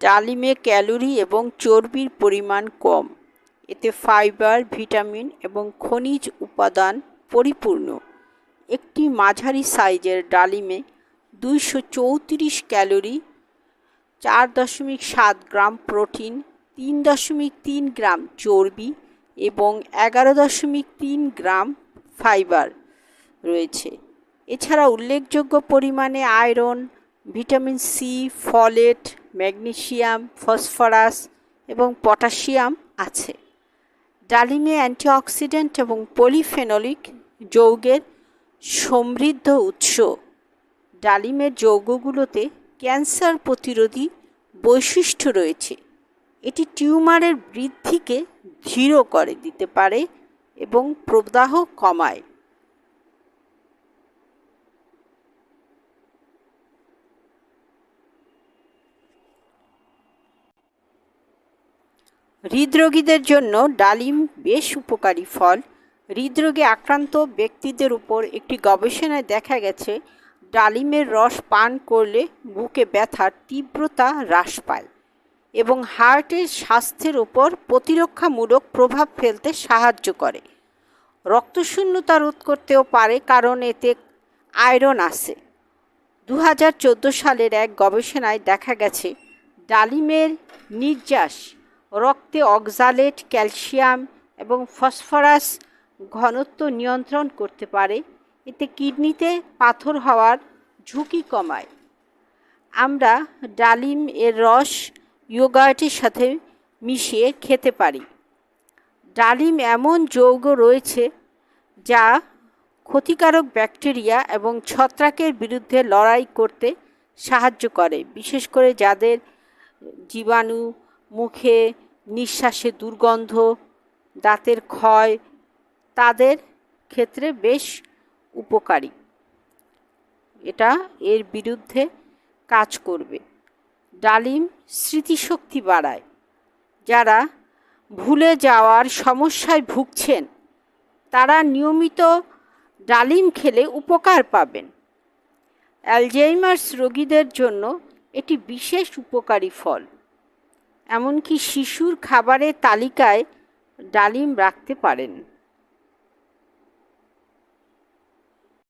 ডালিমে calorie এবং চর্বির পরিমাণ কম। এতে ফাইবার, ভিটামিন এবং খনিজ উপাদান পরিপূর্ণ। একটি মাঝারি সাইজের ডালিমে দুইশো চৌত্রিশ ক্যালোরি, চার দশমিক সাত গ্রাম প্রোটিন, তিন দশমিক তিন গ্রাম চর্বি এবং এগারো দশমিক তিন গ্রাম ফাইবার রয়েছে। এছাড়া উল্লেখযোগ্য পরিমাণে iron vitamin C folate magnesium phosphorus এবং পটাশিয়াম আছে। ডালিমে অ্যান্টিঅক্সিডেন্ট এবং পলিফেনলিক যৌগের সমৃদ্ধ উৎস। ডালিমের যৌগগুলোতে ক্যান্সার প্রতিরোধী বৈশিষ্ট্য রয়েছে। এটি টিউমারের বৃদ্ধিকে ধীর করে দিতে পারে এবং প্রদাহ কমায়। হৃদরোগীদের জন্য ডালিম বেশ উপকারী ফল। হৃদরোগে আক্রান্ত ব্যক্তিদের উপর একটি গবেষণায় দেখা গেছে, ডালিমের রস পান করলে বুকে ব্যথার তীব্রতা হ্রাস পায় এবং হার্টের স্বাস্থ্যের উপর প্রতিরক্ষামূলক প্রভাব ফেলতে সাহায্য করে। রক্তশূন্যতা রোধ করতেও পারে কারণ এতে আয়রন আছে। দু হাজার চোদ্দ সালের এক গবেষণায় দেখা গেছে, ডালিমের নির্যাস রক্তে অক্সালেট, ক্যালসিয়াম এবং ফসফরাস ঘনত্ব নিয়ন্ত্রণ করতে পারে। এতে কিডনিতে পাথর হওয়ার ঝুঁকি কমায়। আমরা ডালিম এর রস, ইয়োগার্টের সাথে মিশিয়ে খেতে পারি। ডালিম এমন যৌগ রয়েছে যা ক্ষতিকারক ব্যাকটেরিয়া এবং ছত্রাকের বিরুদ্ধে লড়াই করতে সাহায্য করে, বিশেষ করে যাদের জীবাণু মুখে নিঃশ্বাসে দুর্গন্ধ, দাঁতের ক্ষয়, তাদের ক্ষেত্রে বেশ উপকারী। এটা এর বিরুদ্ধে কাজ করবে। ডালিম স্মৃতিশক্তি বাড়ায়। যারা ভুলে যাওয়ার সমস্যায় ভুগছেন, তারা নিয়মিত ডালিম খেলে উপকার পাবেন। অ্যালজাইমার্স রোগীদের জন্য এটি বিশেষ উপকারী ফল। এমনকি শিশুর খাবারের তালিকায় ডালিম রাখতে পারেন।